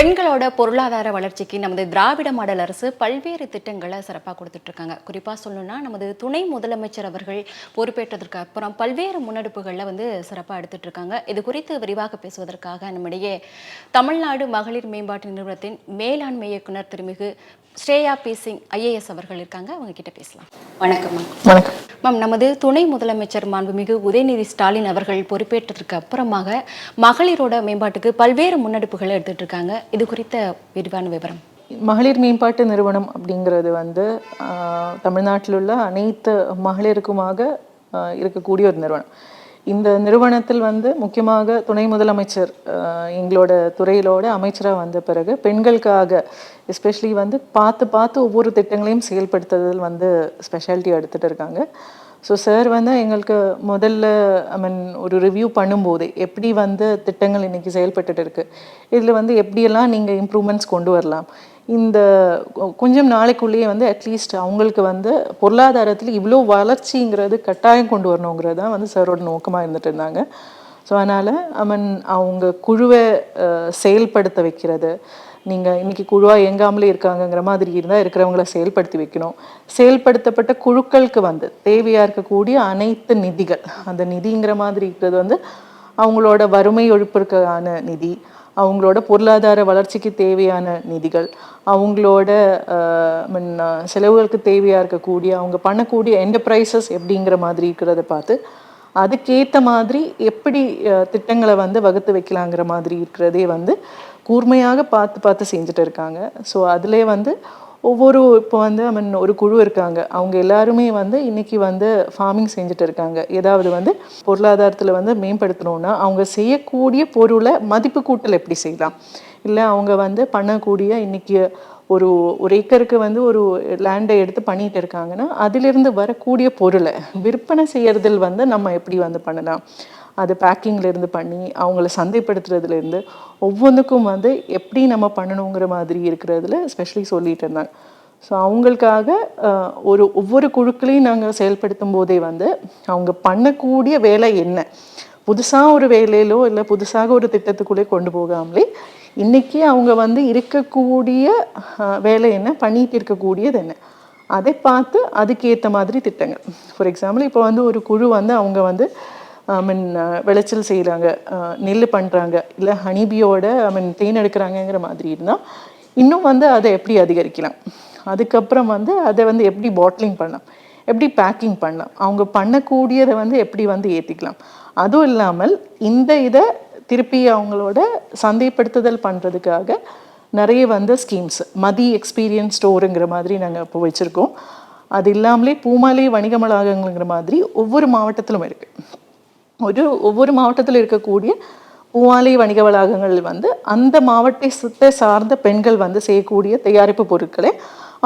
பெண்களோட பொருளாதார வளர்ச்சிக்கு நமது திராவிட மாடல் அரசு பல்வேறு திட்டங்களை சிறப்பாக கொடுத்துட்ருக்காங்க. குறிப்பாக சொல்லணும்னா நமது துணை முதலமைச்சர் அவர்கள் பொறுப்பேற்றதற்கு அப்புறம் பல்வேறு முன்னெடுப்புகளில் வந்து சிறப்பாக எடுத்துட்ருக்காங்க. இது குறித்து விரிவாக பேசுவதற்காக நம்மிடையே தமிழ்நாடு மகளிர் மேம்பாட்டு நிறுவனத்தின் மேலாண்மை இயக்குனர் திருமிகு ஸ்ரேயா பி சிங் ஐஏஎஸ் அவர்கள் இருக்காங்க. அவங்க கிட்ட பேசலாம். வணக்கம் மேம். வணக்கம். மேம் நமது துணை முதலமைச்சர் மாண்புமிகு உதயநிதி ஸ்டாலின் அவர்கள் பொறுப்பேற்றதற்கு அப்புறமாக மகளிரோட மேம்பாட்டுக்கு பல்வேறு முன்னெடுப்புகளை எடுத்துட்டு இருக்காங்க. இது குறித்த விரிவான விவரம். மகளிர் மேம்பாட்டு நிறுவனம் அப்படிங்கிறது வந்து தமிழ்நாட்டில் உள்ள அனைத்து மகளிருக்குமாக இருக்கக்கூடிய ஒரு நிறுவனம். இந்த நிறுவனத்தில் வந்து முக்கியமாக துணை முதலமைச்சர் எங்களோட துறையிலோட அமைச்சராக வந்த பிறகு பெண்களுக்காக எஸ்பெஷலி வந்து பார்த்து பார்த்து ஒவ்வொரு திட்டங்களையும் செயல்படுத்துறதில் வந்து ஸ்பெஷாலிட்டி எடுத்துகிட்டு இருக்காங்க. ஸோ சார் வந்து எங்களுக்கு முதல்ல ஐ மீன் ஒரு ரிவ்யூ பண்ணும்போதே எப்படி வந்து திட்டங்கள் இன்னைக்கு செயல்பட்டுட்டு இருக்கு இதில் வந்து எப்படியெல்லாம் நீங்கள் இம்ப்ரூவ்மெண்ட்ஸ் கொண்டு வரலாம் இந்த கொஞ்சம் நாளைக்குள்ளேயே வந்து அட்லீஸ்ட் அவங்களுக்கு வந்து பொருளாதாரத்தில் இவ்வளோ வளர்ச்சிங்கிறது கட்டாயம் கொண்டு வரணுங்கிறது தான் வந்து சாரோட நோக்கமாக இருந்துட்டு இருந்தாங்க. ஸோ அதனால் அவன் அவங்க குழுவை செயல்படுத்த வைக்கிறது. நீங்கள் இன்னைக்கு குழுவாக இயங்காமலே இருக்காங்கங்கிற மாதிரி இருந்தால் இருக்கிறவங்கள செயல்படுத்தி வைக்கணும். செயல்படுத்தப்பட்ட குழுக்களுக்கு வந்து தேவையாக இருக்கக்கூடிய அனைத்து நிதிகள் அந்த நிதிங்கிற மாதிரி இருக்கிறது வந்து அவங்களோட வறுமை ஒழிப்பிற்கான நிதி அவங்களோட பொருளாதார வளர்ச்சிக்கு தேவையான நிதிகள் அவங்களோட அஹ், செலவுகளுக்கு தேவையாக இருக்கக்கூடிய அவங்க பண்ணக்கூடிய என்டர்பிரைசஸ் எப்படிங்கிற மாதிரி இருக்கிறத பார்த்து அதுக்கேற்ற மாதிரி எப்படி திட்டங்களை வந்து வகுத்து வைக்கலாங்கிற மாதிரி இருக்கிறதே வந்து கூர்மையாக பார்த்து பார்த்து செஞ்சுட்டு இருக்காங்க. ஸோ அதிலே வந்து ஒவ்வொரு இப்போ வந்து ஐ மீன் ஒரு குழு இருக்காங்க. அவங்க எல்லாருமே வந்து இன்னைக்கு வந்து ஃபார்மிங் செஞ்சுட்டு இருக்காங்க. ஏதாவது வந்து பொருளாதாரத்தில் வந்து மேம்படுத்தணும்னா அவங்க செய்யக்கூடிய பொருளை மதிப்பு கூட்டல் எப்படி செய்யலாம்? இல்லை அவங்க வந்து பண்ணக்கூடிய இன்னைக்கு ஒரு ஒரு ஏக்கருக்கு வந்து ஒரு லேண்டை எடுத்து பண்ணிட்டு இருக்காங்கன்னா அதிலிருந்து வரக்கூடிய பொருளை விற்பனை செய்யறதில் வந்து நம்ம எப்படி வந்து பண்ணலாம்? அது பேக்கிங்லேருந்து பண்ணி அவங்கள சந்தைப்படுத்துறதுலேருந்து ஒவ்வொன்றுக்கும் வந்து எப்படி நம்ம பண்ணணுங்கிற மாதிரி இருக்கிறதுல ஸ்பெஷலி சொல்லிட்டு இருந்தாங்க. ஸோ அவங்களுக்காக ஒரு ஒவ்வொரு குழுக்களையும் நாங்கள் செயல்படுத்தும் போதே வந்து அவங்க பண்ணக்கூடிய வேலை என்ன? புதுசாக ஒரு வேலையிலோ இல்லை புதுசாக ஒரு திட்டத்துக்குள்ளே கொண்டு போகாமலே இன்றைக்கி அவங்க வந்து இருக்கக்கூடிய வேலை என்ன? பண்ணிட்டு இருக்கக்கூடியது என்ன? அதை பார்த்து அதுக்கேற்ற மாதிரி திட்டங்கள். ஃபார் எக்ஸாம்பிள் இப்போ வந்து ஒரு குழு வந்து அவங்க வந்து ஐ மீன் விளைச்சல் செய்கிறாங்க நெல் பண்ணுறாங்க இல்லை ஹனிபியோட ஐ மீன் தேன் எடுக்கிறாங்கங்கிற மாதிரி இருந்தால் இன்னும் வந்து அதை எப்படி அதிகரிக்கலாம்? அதுக்கப்புறம் வந்து அதை வந்து எப்படி பாட்லிங் பண்ணலாம்? எப்படி பேக்கிங் பண்ணலாம்? அவங்க பண்ணக்கூடியதை வந்து எப்படி வந்து ஏற்றிக்கலாம் அதுவும் இல்லாமல் இந்த இதை திருப்பி அவங்களோட சந்தைப்படுத்துதல் பண்ணுறதுக்காக நிறைய வந்து ஸ்கீம்ஸ் மதி எக்ஸ்பீரியன்ஸ் ஸ்டோருங்கிற மாதிரி நாங்கள் இப்போ வச்சுருக்கோம். அது இல்லாமலே பூமாலை வணிக மாதிரி ஒவ்வொரு மாவட்டத்திலும் இருக்குது ஒரு ஒவ்வொரு மாவட்டத்தில் இருக்கக்கூடிய பூவாலை வணிக வளாகங்கள் வந்து அந்த மாவட்டத்தை சார்ந்த பெண்கள் வந்து செய்யக்கூடிய தயாரிப்பு பொருட்களை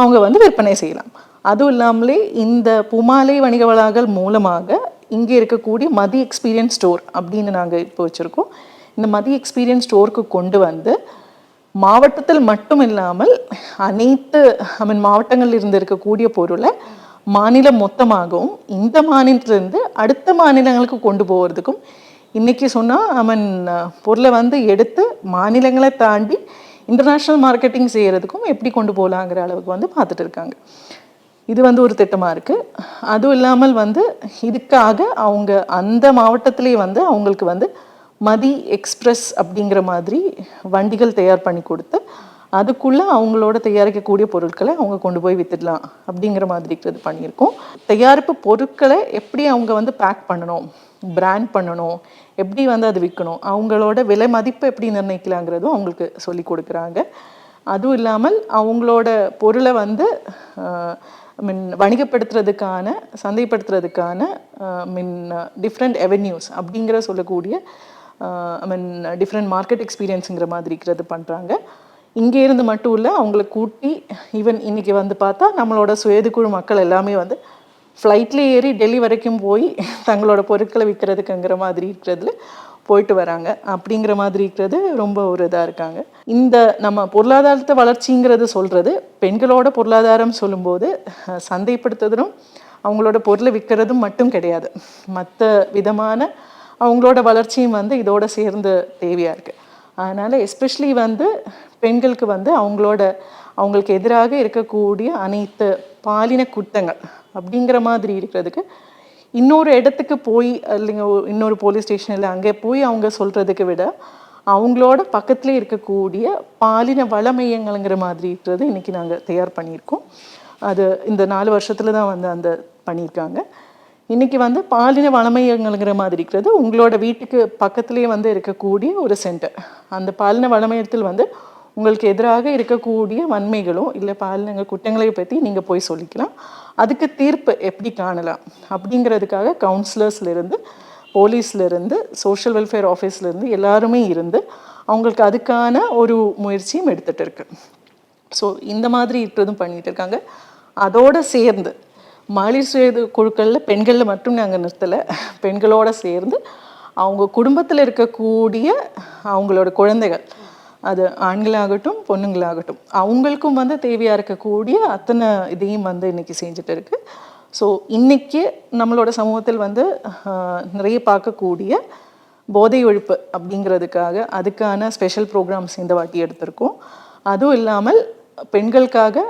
அவங்க வந்து விற்பனை செய்யலாம். அதுவும் இல்லாமலே இந்த பூமாலை வணிக வளாகங்கள் மூலமாக இங்கே இருக்கக்கூடிய மதி எக்ஸ்பீரியன்ஸ் ஸ்டோர் அப்படின்னு நாங்கள் இப்போ வச்சுருக்கோம். இந்த மதி எக்ஸ்பீரியன்ஸ் ஸ்டோருக்கு கொண்டு வந்து மாவட்டத்தில் மட்டும் இல்லாமல் அனைத்து ஐ மீன் மாவட்டங்களில் இருந்து இருக்கக்கூடிய பொருளை மாநிலம் மொத்தமாகவும் இந்த மாநிலத்திலிருந்து அடுத்த மாநிலங்களுக்கு கொண்டு போகிறதுக்கும் இன்றைக்கி சொன்னால் அவன் பொருளை வந்து எடுத்து மாநிலங்களை தாண்டி இன்டர்நேஷ்னல் மார்க்கெட்டிங் செய்கிறதுக்கும் எப்படி கொண்டு போகலாங்கிற அளவுக்கு வந்து பார்த்துட்டு இருக்காங்க. இது வந்து ஒரு திட்டமாக இருக்குது அதுவும் இல்லாமல் வந்து இதுக்காக அவங்க அந்த மாவட்டத்திலே வந்து அவங்களுக்கு வந்து மதி எக்ஸ்பிரஸ் அப்படிங்கிற மாதிரி வண்டிகள் தயார் பண்ணி கொடுத்து அதுக்குள்ளே அவங்களோட தயாரிக்கக்கூடிய பொருட்களை அவங்க கொண்டு போய் வித்துடலாம் அப்படிங்கிற மாதிரி இருக்கிறது பண்ணியிருக்கோம். தயாரிப்பு பொருட்களை எப்படி அவங்க வந்து பேக் பண்ணணும் பிராண்ட் பண்ணணும் எப்படி வந்து அது விற்கணும் அவங்களோட விலை மதிப்பு எப்படி நிர்ணயிக்கலாங்கிறதும் அவங்களுக்கு சொல்லி கொடுக்குறாங்க. அதுவும் இல்லாமல் அவங்களோட பொருளை வந்து மீன் வணிகப்படுத்துறதுக்கான சந்தைப்படுத்துறதுக்கான மீன் டிஃப்ரெண்ட் எவென்யூஸ் அப்படிங்கிற சொல்லக்கூடிய ஐ மீன் டிஃப்ரெண்ட் மார்க்கெட் எக்ஸ்பீரியன்ஸுங்கிற மாதிரி இருக்கிறது பண்ணுறாங்க இங்கே இருந்து மட்டும் இல்லை அவங்கள கூட்டி ஈவன் இன்றைக்கி வந்து பார்த்தா நம்மளோட சுயதுக்குழு மக்கள் எல்லாமே வந்து ஃப்ளைட்டில் ஏறி டெல்லி வரைக்கும் போய் தங்களோட பொருட்களை விற்கிறதுக்குங்கிற மாதிரி இருக்கிறதுல போயிட்டு வராங்க. அப்படிங்கிற மாதிரி இருக்கிறது ரொம்ப ஒரு இதாக இருக்காங்க. இந்த நம்ம பொருளாதாரத்தை வளர்ச்சிங்கிறது சொல்கிறது பெண்களோட பொருளாதாரம் சொல்லும்போது சந்தைப்படுத்துறதும் அவங்களோட பொருளை விற்கிறதும் மட்டும் கிடையாது. மற்ற விதமான அவங்களோட வளர்ச்சியும் வந்து இதோட சேர்ந்து தேவையாக இருக்குது அதனால் எஸ்பெஷலி வந்து பெண்களுக்கு வந்து அவங்களோட அவங்களுக்கு எதிராக இருக்கக்கூடிய அனைத்து பாலின குற்றங்கள் அப்படிங்கிற மாதிரி இருக்கிறதுக்கு இன்னொரு இடத்துக்கு போய் இல்லைங்க ஒரு- இன்னொரு போலீஸ் ஸ்டேஷனில் அங்கே போய் அவங்க சொல்கிறதுக்கு விட அவங்களோட பக்கத்துல இருக்கக்கூடிய பாலின வள மையங்கள்ங்கிற மாதிரி இருக்கிறது இன்றைக்கி நாங்கள் தயார் பண்ணியிருக்கோம். அது இந்த நாலு வருஷத்தில் தான் வந்து அந்த பண்ணியிருக்காங்க. இன்றைக்கி வந்து பாலின வளமையங்கள்ங்கிற மாதிரி இருக்கிறது. உங்களோட வீட்டுக்கு பக்கத்துலேயே வந்து இருக்கக்கூடிய ஒரு சென்டர் அந்த பாலின வளமையத்தில் வந்து உங்களுக்கு எதிராக இருக்கக்கூடிய வன்மைகளோ இல்லை பாலின குற்றங்களை பற்றி நீங்கள் போய் சொல்லிக்கலாம். அதுக்கு தீர்ப்பு எப்படி காணலாம்? அப்படிங்கிறதுக்காக கவுன்சிலர்ஸ்லேருந்து போலீஸ்லேருந்து சோஷியல் வெல்ஃபேர் ஆஃபீஸ்லேருந்து எல்லாருமே இருந்து அவங்களுக்கு அதுக்கான ஒரு முயற்சியும் எடுத்துகிட்டு இருக்கு. ஸோ இந்த மாதிரி இருக்கிறதும் பண்ணிகிட்டு இருக்காங்க. அதோடு சேர்ந்து மகளிர் சுய குழுக்களில் பெண்களில் மட்டும் நாங்கள் நிறுத்தலை. பெண்களோடு சேர்ந்து அவங்க குடும்பத்தில் இருக்கக்கூடிய அவங்களோட குழந்தைகள். அது ஆண்களாகட்டும் பொண்ணுங்களாகட்டும். அவங்களுக்கும் வந்து தேவையாக இருக்கக்கூடிய அத்தனை இதையும் வந்து இன்னைக்கு செஞ்சுட்டு இருக்கு. ஸோ இன்னைக்கு நம்மளோட சமூகத்தில் வந்து நிறைய பார்க்கக்கூடிய போதை ஒழிப்பு அப்படிங்கிறதுக்காக அதுக்கான ஸ்பெஷல் ப்ரோக்ராம்ஸ் இந்த வாட்டி எடுத்திருக்கோம். அதுவும் இல்லாமல் பெண்களுக்காக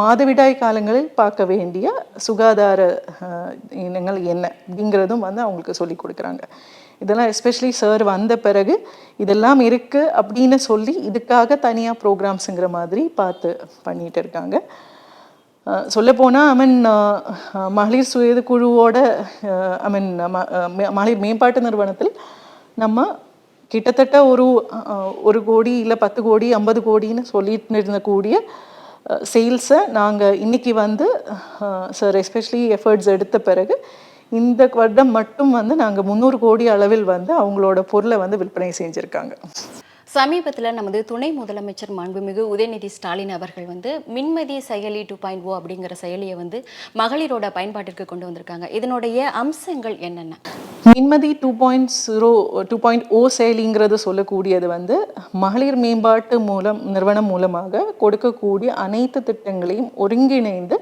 மாதவிடாய் காலங்களில் பார்க்க வேண்டிய சுகாதார இனங்கள் என்ன அப்படிங்கிறதும் வந்து அவங்களுக்கு சொல்லி கொடுக்குறாங்க. இதெல்லாம் எஸ்பெஷலி சார் வந்த பிறகு இதெல்லாம் இருக்குது அப்படின்னு சொல்லி இதுக்காக தனியாக ப்ரோக்ராம்ஸுங்கிற மாதிரி பார்த்து பண்ணிகிட்டு இருக்காங்க. சொல்லப்போனால் ஐ மீன் மகளிர் சுயது குழுவோட ஐ மீன் மகளிர் மேம்பாட்டு நிறுவனத்தில் நம்ம கிட்டத்தட்ட ஒரு ஒரு கோடி இல்லை பத்து கோடி ஐம்பது கோடின்னு சொல்லிட்டு இருந்தக்கூடிய சேல்ஸை நாங்கள் இன்னைக்கு வந்து சார் எஸ்பெஷலி எஃபர்ட்ஸ் எடுத்த பிறகு இந்த வருடம் மட்டும் வந்து நாங்கள் முந்நூறு கோடி அளவில் வந்து அவங்களோட பொருளை வந்து விற்பனை செஞ்சுருக்காங்க. சமீபத்தில் நமது துணை முதலமைச்சர் மாண்புமிகு உதயநிதி ஸ்டாலின் அவர்கள் வந்து மின்மதி செயலி டூ பாயிண்ட் ஓ அப்படிங்கிற செயலியை வந்து மகளிரோட பயன்பாட்டிற்கு கொண்டு வந்திருக்காங்க. இதனுடைய அம்சங்கள் என்னென்ன? Minmathi two point zero two point O செயலிங்கிறது சொல்லக்கூடியது வந்து மகளிர் மேம்பாட்டு மூலம் நிறுவனம் மூலமாக கொடுக்கக்கூடிய அனைத்து திட்டங்களையும் ஒருங்கிணைந்து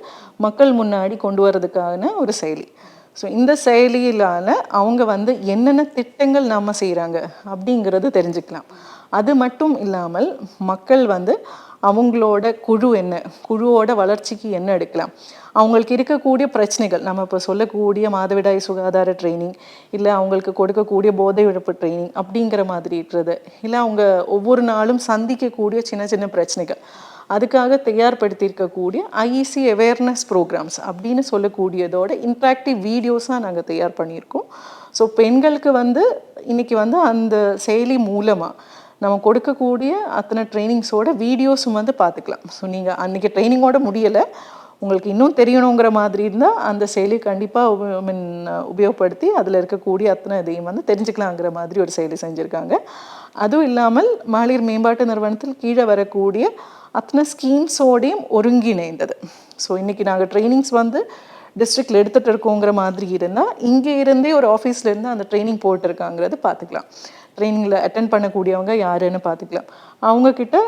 மக்கள் முன்னாடி கொண்டு வரதுக்கான ஒரு செயலி. ஸோ இந்த செயலியிலான அவங்க வந்து என்னென்ன திட்டங்கள் நாம செய்கிறாங்க அப்படிங்கிறது தெரிஞ்சுக்கலாம். அது மட்டும் இல்லாமல் மக்கள் வந்து அவங்களோட குழு என்ன குழுவோட வளர்ச்சிக்கு என்ன எடுக்கலாம்? அவங்களுக்கு இருக்கக்கூடிய பிரச்சனைகள் நம்ம இப்போ சொல்லக்கூடிய மாதவிடாய் சுகாதார ட்ரைனிங் இல்லை அவங்களுக்கு கொடுக்கக்கூடிய போதை இழப்பு ட்ரைனிங் அப்படிங்கிற மாதிரி இருக்கிறது. இல்லை அவங்க ஒவ்வொரு நாளும் சந்திக்கக்கூடிய சின்ன சின்ன பிரச்சனைகள். அதுக்காக தயார்படுத்தியிருக்கக்கூடிய ஐஇசி அவேர்னஸ் ப்ரோக்ராம்ஸ் அப்படின்னு சொல்லக்கூடியதோட இன்ட்ராக்டிவ் வீடியோஸாக நாங்கள் தயார் பண்ணியிருக்கோம். ஸோ பெண்களுக்கு வந்து இன்னைக்கு வந்து அந்த செயலி மூலமாக நம்ம கொடுக்கக்கூடிய அத்தனை ட்ரைனிங்ஸோட வீடியோஸும் வந்து பார்த்துக்கலாம். ஸோ நீங்கள் அன்றைக்கி ட்ரைனிங்கோட முடியலை உங்களுக்கு இன்னும் தெரியணுங்கிற மாதிரி இருந்தால் அந்த செயலி கண்டிப்பாக மீன் உபயோகப்படுத்தி அதில் இருக்கக்கூடிய அத்தனை இதையும் வந்து தெரிஞ்சுக்கலாங்கிற மாதிரி ஒரு செயலி செஞ்சுருக்காங்க. அதுவும் இல்லாமல் மகளிர் மேம்பாட்டு நிறுவனத்தில் கீழே வரக்கூடிய அத்தனை ஸ்கீம்ஸோடையும் ஒருங்கிணைந்தது. ஸோ இன்றைக்கி நாங்கள் ட்ரைனிங்ஸ் வந்து டிஸ்ட்ரிக்டில் எடுத்துகிட்டு இருக்கோங்கிற மாதிரி இருந்தால் இங்கே இருந்தே ஒரு ஆஃபீஸ்லேருந்து அந்த ட்ரைனிங் போட்டிருக்காங்கிறது பார்த்துக்கலாம். ட்ரைனிங்கில் அட்டன் பண்ணக்கூடியவங்க யாருன்னு பார்த்துக்கலாம். அவங்கக்கிட்ட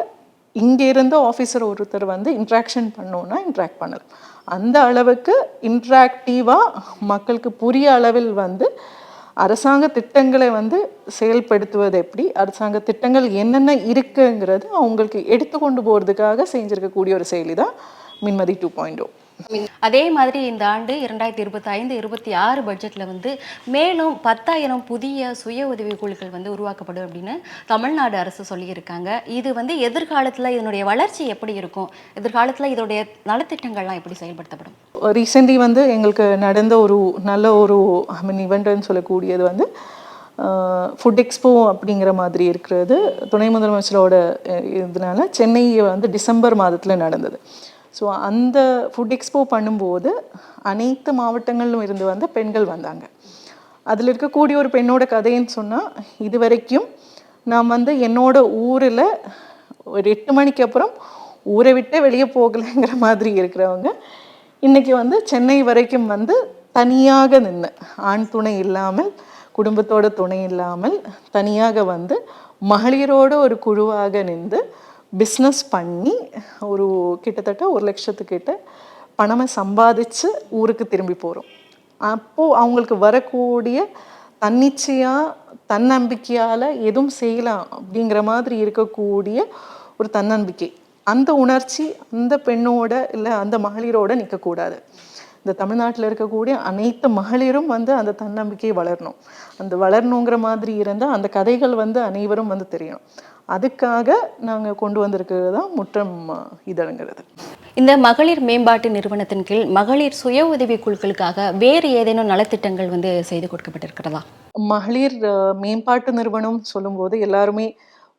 இங்கே இருந்த ஆஃபீஸர் ஒருத்தர் வந்து இன்ட்ராக்ஷன் பண்ணோன்னா இன்ட்ராக்ட் பண்ணலாம். அந்த அளவுக்கு இன்ட்ராக்டிவாக மக்களுக்கு புரிய அளவில் வந்து அரசாங்க திட்டங்களை வந்து செயல்படுத்துவது எப்படி அரசாங்க திட்டங்கள் என்னென்ன இருக்குங்கிறது அவங்களுக்கு எடுத்து கொண்டு போகிறதுக்காக செஞ்சுருக்கக்கூடிய ஒரு செயலி தான் மின்மதி டூ பாயிண்ட் ஓ அதே மாதிரி இந்த ஆண்டு இரண்டாயிரத்தி இருபத்தி ஐந்து இருபத்தி ஆறு பட்ஜெட்டில் வந்து மேலும் பத்தாயிரம் புதிய சுய உதவி குழுக்கள் வந்து உருவாக்கப்படும் அப்படின்னு தமிழ்நாடு அரசு சொல்லியிருக்காங்க. இது வந்து எதிர்காலத்தில் இதனுடைய வளர்ச்சி எப்படி இருக்கும்? எதிர்காலத்தில் இதோடைய நலத்திட்டங்கள்லாம் எப்படி செயல்படுத்தப்படும்? ரீசெண்ட்லி வந்து எங்களுக்கு நடந்த ஒரு நல்ல ஒரு ஐ மீன் இவெண்ட்னு சொல்லக்கூடியது வந்து ஃபுட் எக்ஸ்போ அப்படிங்கிற மாதிரி இருக்கிறது. துணை முதலமைச்சரோட இதனால சென்னை வந்து டிசம்பர் மாதத்தில் நடந்தது. ஸோ அந்த ஃபுட் எக்ஸ்போ பண்ணும்போது அனைத்து மாவட்டங்களிலும் இருந்து வந்து பெண்கள் வந்தாங்க. அதில் இருக்கக்கூடிய ஒரு பெண்ணோட கதைன்னு சொன்னால் இது வரைக்கும் நான் வந்து என்னோட ஊரில் ஒரு எட்டு மணிக்கு அப்புறம் ஊரை விட்டே வெளியே போகலைங்கிற மாதிரி இருக்கிறவங்க இன்னைக்கு வந்து சென்னை வரைக்கும் வந்து தனியாக நின்று ஆண் துணை இல்லாமல் குடும்பத்தோட துணை இல்லாமல் தனியாக வந்து மகளிரோட ஒரு குழுவாக நின்று பிஸ்னஸ் பண்ணி ஒரு கிட்டத்தட்ட ஒரு லட்சத்துக்கிட்ட பணமை சம்பாதிச்சு ஊருக்கு திரும்பி போகிறோம் அப்போது அவங்களுக்கு வரக்கூடிய தன்னிச்சையாக தன்னம்பிக்கையால் எதுவும் செய்யலாம் அப்படிங்கிற மாதிரி இருக்கக்கூடிய ஒரு தன்னம்பிக்கை. அந்த உணர்ச்சி அந்த பெண்ணோட இல்லை அந்த மகளிரோட நிற்கக்கூடாது இந்த தமிழ்நாட்டில் இருக்கக்கூடிய அனைத்து மகளிரும் வந்து அந்த தன்னம்பிக்கை வளரணும். அந்த வளரணுங்கிற மாதிரி இருந்தால் அந்த கதைகள் வந்து அனைவரும் வந்து தெரியணும். அதுக்காக நாங்கள் கொண்டு வந்திருக்கிறது தான் முற்றம் இதழ்ங்கிறது. இந்த மகளிர் மேம்பாட்டு நிறுவனத்தின் கீழ் மகளிர் சுய உதவி குழுக்களுக்காக வேறு ஏதேனும் நலத்திட்டங்கள் வந்து செய்து கொடுக்கப்பட்டிருக்கிறதா? மகளிர் மேம்பாட்டு நிறுவனம் சொல்லும்போது எல்லாருமே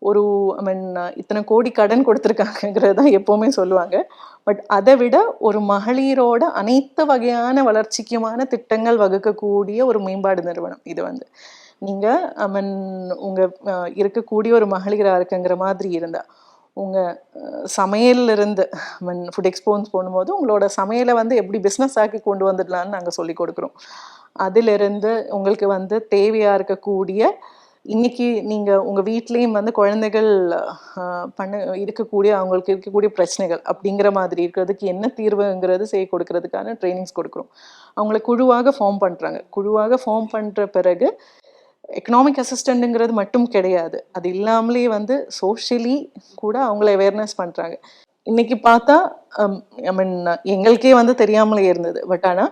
ஒரு ஐ மீன் இத்தனை கோடி கடன் கொடுத்துருக்காங்கங்கிறது தான் எப்போவுமே சொல்லுவாங்க. பட் அதை விட ஒரு மகளிரோட அனைத்து வகையான வளர்ச்சிக்குமான திட்டங்கள் வகுக்கக்கூடிய ஒரு மேம்பாடு நிறுவனம் இது வந்து. நீங்கள் ஐ மீன் உங்கள் இருக்கக்கூடிய ஒரு மகளிராக இருக்குங்கிற மாதிரி இருந்தால் உங்கள் சமையல்ல இருந்து ஐ மீன் ஃபுட் எக்ஸ்போன்ஸ் போடும்போது உங்களோட சமையலை வந்து எப்படி பிஸ்னஸ் ஆக்கி கொண்டு வந்துடலான்னு நாங்கள் சொல்லி கொடுக்குறோம். அதிலிருந்து உங்களுக்கு வந்து தேவையாக இருக்கக்கூடிய இன்னைக்கு நீங்கள் உங்கள் வீட்லேயும் வந்து குழந்தைகள் பண்ண இருக்கக்கூடிய அவங்களுக்கு இருக்கக்கூடிய பிரச்சனைகள் அப்படிங்கிற மாதிரி இருக்கிறதுக்கு என்ன தீர்வுங்கிறது செய்ய கொடுக்கறதுக்கான ட்ரைனிங்ஸ் கொடுக்குறோம். அவங்கள குழுவாக ஃபார்ம் பண்ணுறாங்க குழுவாக ஃபார்ம் பண்ணுற பிறகு எக்கனாமிக் அசிஸ்டண்ட்டுங்கிறது மட்டும் கிடையாது. அது இல்லாமலே வந்து சோஷியலி கூட அவங்கள அவேர்னஸ் பண்ணுறாங்க இன்னைக்கு பார்த்தா ஐ மீன் எங்களுக்கே வந்து தெரியாமலே இருந்தது. பட் ஆனால்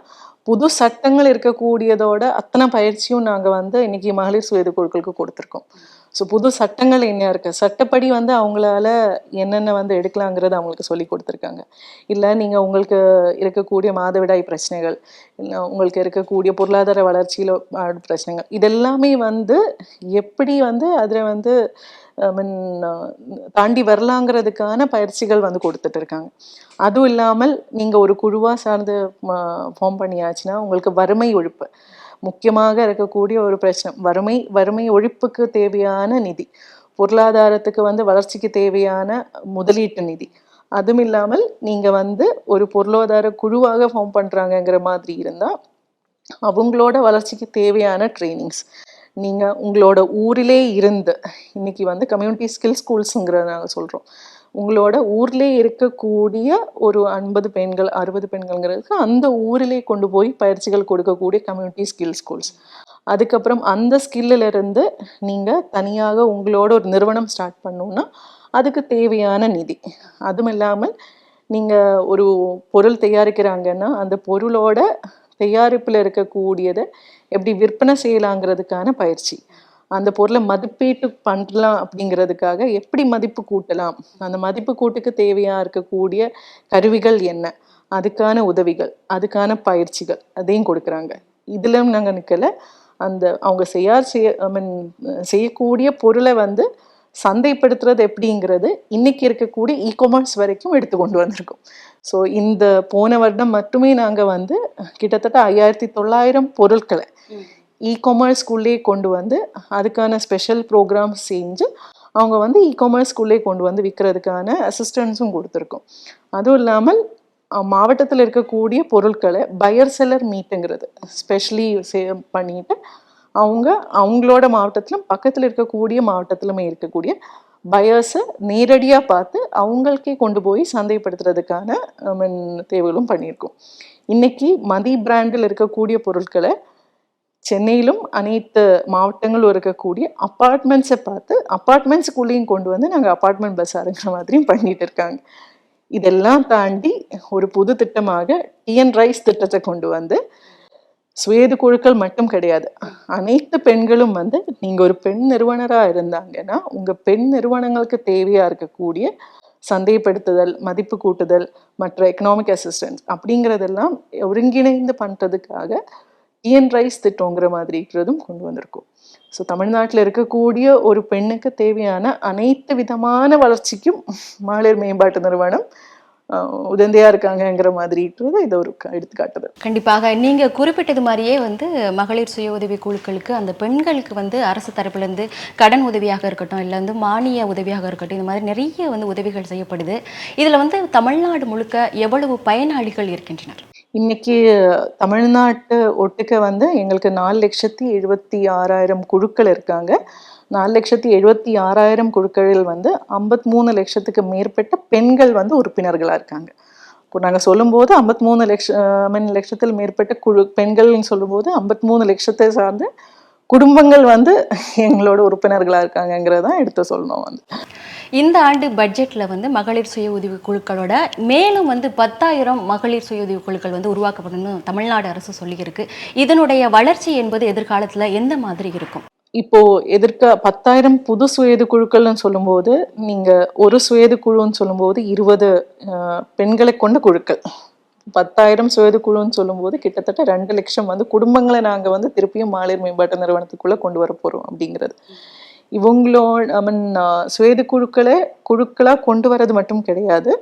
புது சட்டங்கள் இருக்கக்கூடியதோட அத்தனை பயிற்சியும் நாங்கள் வந்து இன்னைக்கு மகளிர் சுய குழுக்களுக்கு கொடுத்துருக்கோம். ஸோ புது சட்டங்கள் என்ன இருக்கு? சட்டப்படி வந்து அவங்களால என்னென்ன வந்து எடுக்கலாங்கிறது அவங்களுக்கு சொல்லி கொடுத்துருக்காங்க. இல்லை நீங்கள் உங்களுக்கு இருக்கக்கூடிய மாதவிடாய் பிரச்சனைகள் இல்லை உங்களுக்கு இருக்கக்கூடிய பொருளாதார வளர்ச்சியில் பிரச்சனைகள் இதெல்லாமே வந்து எப்படி வந்து அதில் வந்து ஐ மீன் தாண்டி வரலாங்கிறதுக்கான பயிற்சிகள் வந்து கொடுத்துட்டு இருக்காங்க. அதுவும் இல்லாமல் நீங்கள் ஒரு குழுவாக சார்ந்து ஃபார்ம் பண்ணியாச்சுன்னா உங்களுக்கு வறுமை ஒழிப்பு. முக்கியமாக இருக்கக்கூடிய ஒரு பிரச்சனை. வறுமை வறுமை ஒழிப்புக்கு தேவையான நிதி. பொருளாதாரத்துக்கு வந்து வளர்ச்சிக்கு தேவையான முதலீட்டு நிதி. அதுவும் இல்லாமல் நீங்கள் வந்து ஒரு பொருளாதார குழுவாக ஃபார்ம் பண்ணுறாங்கங்கிற மாதிரி இருந்தால் அவங்களோட வளர்ச்சிக்கு தேவையான ட்ரைனிங்ஸ் நீங்கள் உங்களோட ஊரிலே இருந்து இன்னைக்கு வந்து கம்யூனிட்டி ஸ்கில் ஸ்கூல்ஸுங்கிறத நாங்கள் சொல்கிறோம் உங்களோட ஊர்லே இருக்கக்கூடிய ஒரு ஐம்பது பெண்கள் அறுபது பெண்கள்ங்கிறதுக்கு அந்த ஊரிலே கொண்டு போய் பயிற்சிகள் கொடுக்கக்கூடிய கம்யூனிட்டி ஸ்கில் ஸ்கூல்ஸ் அதுக்கப்புறம் அந்த ஸ்கில்லிருந்து நீங்கள் தனியாக உங்களோட ஒரு நிறுவனம் ஸ்டார்ட் பண்ணுன்னா அதுக்கு தேவையான நிதி. அதுவும் இல்லாமல் நீங்கள் ஒரு பொருள் தயாரிக்கிறாங்கன்னா அந்த பொருளோட தயாரிப்பில் இருக்கக்கூடியதை எப்படி விற்பனை செய்யலாங்கிறதுக்கான பயிற்சி. அந்த பொருளை மதிப்பீட்டு பண்ணலாம் அப்படிங்கிறதுக்காக எப்படி மதிப்பு கூட்டலாம்? அந்த மதிப்பு கூட்டுக்கு தேவையாக இருக்கக்கூடிய கருவிகள் என்ன? அதுக்கான உதவிகள் அதுக்கான பயிற்சிகள் அதையும் கொடுக்குறாங்க. இதில் நாங்கள் நிற்கலை அந்த அவங்க செய்யார் செய்ய ஐ மீன் செய்யக்கூடிய பொருளை வந்து சந்தைப்படுத்துறது எப்படிங்கிறது இன்னைக்கு இருக்கக்கூடிய இ காமர்ஸ் வரைக்கும் எடுத்து கொண்டு வந்திருக்கோம். ஸோ இந்த போன வருடம் மட்டுமே நாங்கள் வந்து கிட்டத்தட்ட ஐயாயிரத்தி தொள்ளாயிரம் பொருட்களை இ காமர்ஸ்குள்ளே கொண்டு வந்து அதுக்கான ஸ்பெஷல் ப்ரோக்ராம் செஞ்சு அவங்க வந்து இ காமர்ஸ்குள்ளே கொண்டு வந்து விற்கிறதுக்கான அசிஸ்டன்ஸும் கொடுத்துருக்கோம். அதுவும் இல்லாமல் மாவட்டத்தில் இருக்கக்கூடிய பொருட்களை பயர் செல்லர் மீட்டுங்கிறது ஸ்பெஷலி சே பண்ணிட்டு அவங்க அவங்களோட மாவட்டத்திலும் பக்கத்தில் இருக்கக்கூடிய மாவட்டத்திலுமே இருக்கக்கூடிய பயர்ஸை நேரடியாக பார்த்து அவங்களுக்கே கொண்டு போய் சந்தைப்படுத்துறதுக்கான மீன் தேவைகளும் பண்ணியிருக்கோம். இன்னைக்கு மதி பிராண்டில் இருக்கக்கூடிய பொருட்களை சென்னையிலும் அனைத்து மாவட்டங்களும் இருக்கக்கூடிய அப்பார்ட்மெண்ட்ஸை பார்த்து அப்பார்ட்மெண்ட்ஸுக்குள்ளேயும் கொண்டு வந்து நாங்கள் அப்பார்ட்மெண்ட் பஸ்ஸாருங்கிற மாதிரியும் பண்ணிட்டு இருக்காங்க. இதெல்லாம் தாண்டி ஒரு புது திட்டமாக டிஎன் ரைஸ் திட்டத்தை கொண்டு வந்து சுயது குழுக்கள் மட்டும் கிடையாது. அனைத்து பெண்களும் வந்து நீங்கள் ஒரு பெண் நிறுவனராக இருந்தாங்கன்னா உங்கள் பெண் நிறுவனங்களுக்கு தேவையாக இருக்கக்கூடிய சந்தைப்படுத்துதல் மதிப்பு கூட்டுதல் மற்ற எக்கனாமிக் அசிஸ்டன்ஸ் அப்படிங்கிறதெல்லாம் ஒருங்கிணைந்து பண்ணுறதுக்காக இயன் ரைஸ் திட்டங்கிற மாதிரி இருக்கிறதும் கொண்டு வந்திருக்கும். ஸோ தமிழ்நாட்டில் இருக்கக்கூடிய ஒரு பெண்ணுக்கு தேவையான அனைத்து விதமான வளர்ச்சிக்கும் மகளிர் மேம்பாட்டு நிறுவனம் உதந்தையா இருக்காங்கங்கிற மாதிரி இருக்கிறது இது ஒரு எடுத்துக்காட்டுது. கண்டிப்பாக. நீங்க குறிப்பிட்டது மாதிரியே வந்து மகளிர் சுய உதவி குழுக்களுக்கு அந்த பெண்களுக்கு வந்து அரசு தரப்புலேருந்து கடன் உதவியாக இருக்கட்டும் இல்லை வந்து மானிய உதவியாக இருக்கட்டும் இந்த மாதிரி நிறைய வந்து உதவிகள் செய்யப்படுது. இதில் வந்து தமிழ்நாடு முழுக்க எவ்வளவு பயனாளிகள் இருக்கின்றனர்? இன்னைக்கு தமிழ்நாட்டு ஒட்டுக்க வந்து எங்களுக்கு நாலு லட்சத்தி எழுபத்தி ஆறாயிரம் குழுக்கள் இருக்காங்க. நாலு லட்சத்தி எழுபத்தி ஆறாயிரம் குழுக்களில் வந்து ஐம்பத்தி மூணு லட்சத்துக்கு மேற்பட்ட பெண்கள் வந்து உறுப்பினர்களாக இருக்காங்க. இப்போ நாங்கள் சொல்லும்போது ஐம்பத்தி மூணு லட்ச மீன் லட்சத்தில் மேற்பட்ட குழு பெண்கள்னு சொல்லும்போது ஐம்பத்தி மூணு லட்சத்தை சார்ந்து குடும்பங்கள் வந்து எங்களோட உறுப்பினர்களா இருக்காங்கங்கிறதான் எடுத்து சொல்லணும் வந்து. இந்த ஆண்டு பட்ஜெட்ல வந்து மகளிர் சுய உதவி குழுக்களோட மேலும் வந்து பத்தாயிரம் மகளிர் சுய உதவி குழுக்கள் வந்து உருவாக்கப்படணும்னு தமிழ்நாடு அரசு சொல்லியிருக்கு. இதனுடைய வளர்ச்சி என்பது எதிர்காலத்துல எந்த மாதிரி இருக்கும்? இப்போ எதிர்க்க பத்தாயிரம் புது சுயது குழுக்கள்னு சொல்லும்போது நீங்க ஒரு சுயது குழுன்னு சொல்லும்போது இருபது பெண்களை கொண்ட குழுக்கள். பத்தாயிரம் சுயது குழுன்னு சொல்லும்போது கிட்டத்தட்ட ரெண்டு லட்சம் வந்து குடும்பங்களை நாங்கள் வந்து திருப்பியும் மகளிர் மேம்பாட்டு நிறுவனத்துக்குள்ளே கொண்டு வர போகிறோம் அப்படிங்கிறது. இவங்களோட ஐ மீன் சுயது குழுக்களை குழுக்களாக கொண்டு வர்றது மட்டும் கிடையாது.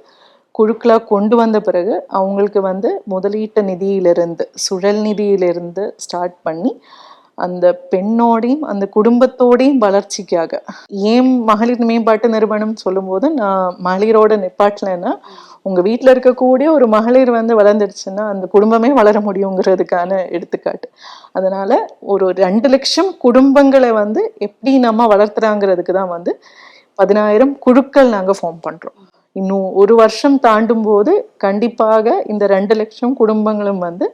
குழுக்களாக கொண்டு வந்த பிறகு அவங்களுக்கு வந்து முதலீட்டு நிதியிலிருந்து சுழல் நிதியிலிருந்து ஸ்டார்ட் பண்ணி அந்த பெண்ணோடையும் அந்த குடும்பத்தோடையும் வளர்ச்சிக்காக. ஏன் மகளிர் மேம்பாட்டு நிறுவனம் சொல்லும்போது நான் மகளிரோட நிப்பாட்டலைன்னா உங்கள் வீட்டில் இருக்கக்கூடிய ஒரு மகளிர் வந்து வளர்ந்துடுச்சுன்னா அந்த குடும்பமே வளர முடியுங்கிறதுக்கான எடுத்துக்காட்டு. அதனால் ஒரு ரெண்டு லட்சம் குடும்பங்களை வந்து எப்படி நம்ம வளர்த்துறாங்கிறதுக்கு தான் வந்து பதினாயிரம் குழுக்கள் நாங்கள் ஃபார்ம் பண்ணுறோம் இன்னும் ஒரு வருஷம் தாண்டும் போது கண்டிப்பாக இந்த ரெண்டு லட்சம் குடும்பங்களும் வந்து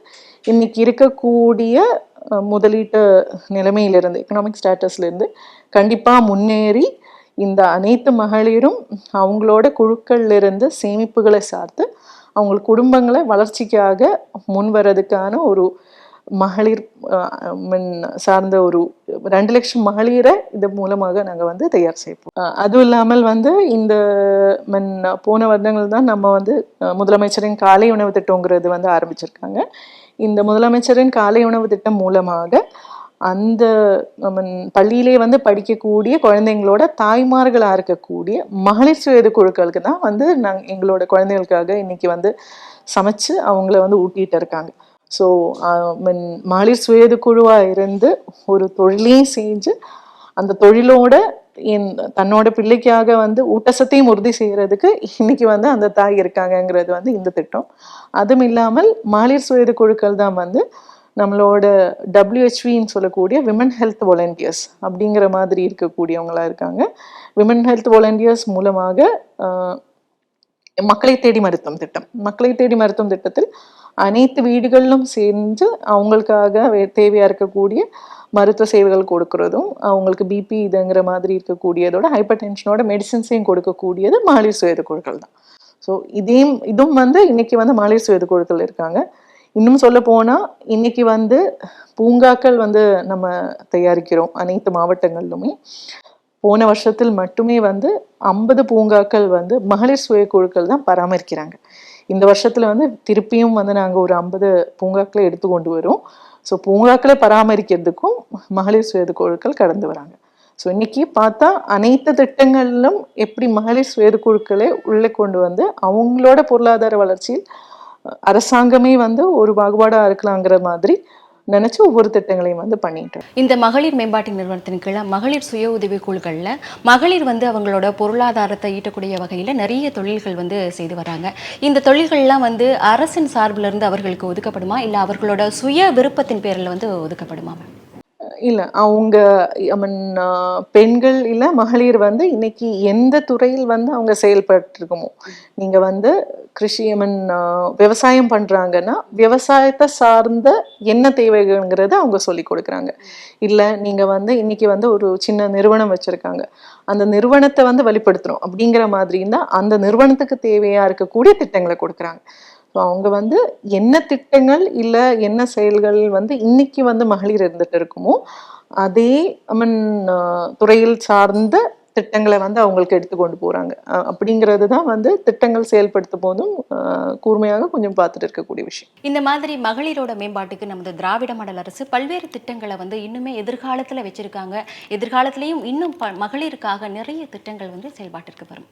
இன்னைக்கு இருக்கக்கூடிய முதலீட்டு நிலைமையிலிருந்து எக்கனாமிக் ஸ்டேட்டஸ்லேருந்து கண்டிப்பாக முன்னேறி இந்த அனைத்து மகளிரும் அவங்களோட குழுக்கள்ல இருந்து சேமிப்புகளை சார்த்து அவங்க குடும்பங்களை வளர்ச்சிக்காக முன்வரதுக்கான ஒரு மகளிர் சார்ந்த ஒரு ரெண்டு லட்சம் மகளிரை இது மூலமாக நாங்கள் வந்து தயார் செய்வோம். அதுவும் இல்லாமல் வந்து இந்த மின் போன வருடங்கள் தான் நம்ம வந்து முதலமைச்சரின் காலை உணவு திட்டங்கிறது வந்து ஆரம்பிச்சிருக்காங்க. இந்த முதலமைச்சரின் காலை உணவு திட்டம் மூலமாக அந்த பள்ளியிலே வந்து படிக்கக்கூடிய குழந்தைங்களோட தாய்மார்களாக இருக்கக்கூடிய மகளிர் சுயது குழுக்களுக்கு தான் வந்து நாங்கள் எங்களோட குழந்தைகளுக்காக இன்னைக்கு வந்து சமைச்சு அவங்கள வந்து ஊட்டிகிட்டு இருக்காங்க. ஸோ மீன் மகளிர் சுயது குழுவாக இருந்து ஒரு தொழிலையும் செஞ்சு அந்த தொழிலோட என் தன்னோட பிள்ளைக்காக வந்து ஊட்டச்சத்தையும் உறுதி செய்யறதுக்கு இன்னைக்கு வந்து அந்த தாய் இருக்காங்கங்கிறது வந்து இந்த திட்டம். அதுவும் இல்லாமல் மகளிர் சுயது குழுக்கள் தான் வந்து நம்மளோட டபிள்யூஹெச்வின்னு சொல்லக்கூடிய விமன் ஹெல்த் வாலண்டியர்ஸ் அப்படிங்கிற மாதிரி இருக்கக்கூடியவங்களா இருக்காங்க. விமன் ஹெல்த் வாலண்டியர்ஸ் மூலமாக மக்களை தேடி மருத்துவம் திட்டம். மக்களை தேடி மருத்துவம் திட்டத்தில் அனைத்து வீடுகளிலும் சேர்ந்து அவங்களுக்காக வே- இருக்கக்கூடிய மருத்துவ சேவைகள் கொடுக்கறதும் அவங்களுக்கு பிபி இதுங்கிற மாதிரி இருக்கக்கூடியதோட ஹைப்பர் டென்ஷனோட மெடிசின்ஸையும் கொடுக்கக்கூடியது மகளிர் சுயது குழுக்கள் தான் ஸோ இதையும் இதுவும் வந்து இன்னைக்கு வந்து மகளிர் சுயது குழுக்கள் இருக்காங்க. இன்னும் சொல்ல போனால் இன்னைக்கு வந்து பூங்காக்கள் வந்து நம்ம தயாரிக்கிறோம் அனைத்து மாவட்டங்களிலுமே. போன வருஷத்தில் மட்டுமே வந்து ஐம்பது பூங்காக்கள் வந்து மகளிர் சுய குழுக்கள் தான் பராமரிக்கிறாங்க. இந்த வருஷத்துல வந்து திருப்பியும் வந்து நாங்க ஒரு ஐம்பது பூங்காக்களை எடுத்து கொண்டு வரோம். ஸோ பூங்காக்களை பராமரிக்கிறதுக்கும் மகளிர் சுய குழுக்கள் கடந்து வராங்க. ஸோ இன்னைக்கு பார்த்தா அனைத்து திட்டங்களிலும் எப்படி மகளிர் சுய குழுக்களை உள்ளே கொண்டு வந்து அவங்களோட பொருளாதார வளர்ச்சியில் அரசாங்கமே வந்து ஒரு பாகுபாடா இருக்கலாங்கிற மாதிரி நினைச்சு ஒவ்வொரு திட்டங்களையும் வந்து பண்ணிட்டு இந்த மகளிர் மேம்பாட்டு நிறுவனத்தின் கீழே மகளிர் சுய உதவி குழுக்கள்ல மகளிர் வந்து அவங்களோட பொருளாதாரத்தை ஈட்டக்கூடிய வகையில நிறைய தொழில்கள் வந்து செய்து வராங்க. இந்த தொழில்கள்லாம் வந்து அரசின் சார்பில் இருந்து அவர்களுக்கு ஒதுக்கப்படுமா? இல்ல அவர்களோட சுய விருப்பத்தின் பேரில் வந்து ஒதுக்கப்படுமா? மேம் இல்லை அவங்க ஐ மீன் பெண்கள் இல்லை மகளிர் வந்து இன்னைக்கு எந்த துறையில் வந்து அவங்க செயல்பட்டுருக்குமோ. நீங்கள் வந்து கிருஷி ஐ மீன் விவசாயம் பண்ணுறாங்கன்னா விவசாயத்தை சார்ந்த என்ன தேவைகள்ங்கிறத அவங்க சொல்லி கொடுக்குறாங்க. இல்லை நீங்கள் வந்து இன்னைக்கு வந்து ஒரு சின்ன நிறுவனம் வச்சுருக்காங்க. அந்த நிறுவனத்தை வந்து வழிப்படுத்துகிறோம் அப்படிங்கிற மாதிரி இருந்தால் அந்த நிறுவனத்துக்கு தேவையாக இருக்கக்கூடிய திட்டங்களை கொடுக்குறாங்க. ஸோ அவங்க வந்து என்ன திட்டங்கள் இல்லை என்ன செயல்கள் வந்து இன்னைக்கு வந்து மகளிர் இருந்துட்டு இருக்குமோ அதே ஐ மீன் துறையில் சார்ந்த திட்டங்களை வந்து அவங்களுக்கு எடுத்து கொண்டு போகிறாங்க அப்படிங்கிறது தான் வந்து திட்டங்கள் செயல்படுத்தும் போதும் கூர்மையாக கொஞ்சம் பார்த்துட்டு இருக்கக்கூடிய விஷயம். இந்த மாதிரி மகளிரோட மேம்பாட்டுக்கு நமது திராவிட மாடல் அரசு பல்வேறு திட்டங்களை வந்து இன்னுமே எதிர்காலத்தில் வச்சுருக்காங்க. எதிர்காலத்திலையும் இன்னும் ப- மகளிருக்காக நிறைய திட்டங்கள் வந்து செயல்பாட்டிற்கு வரும்.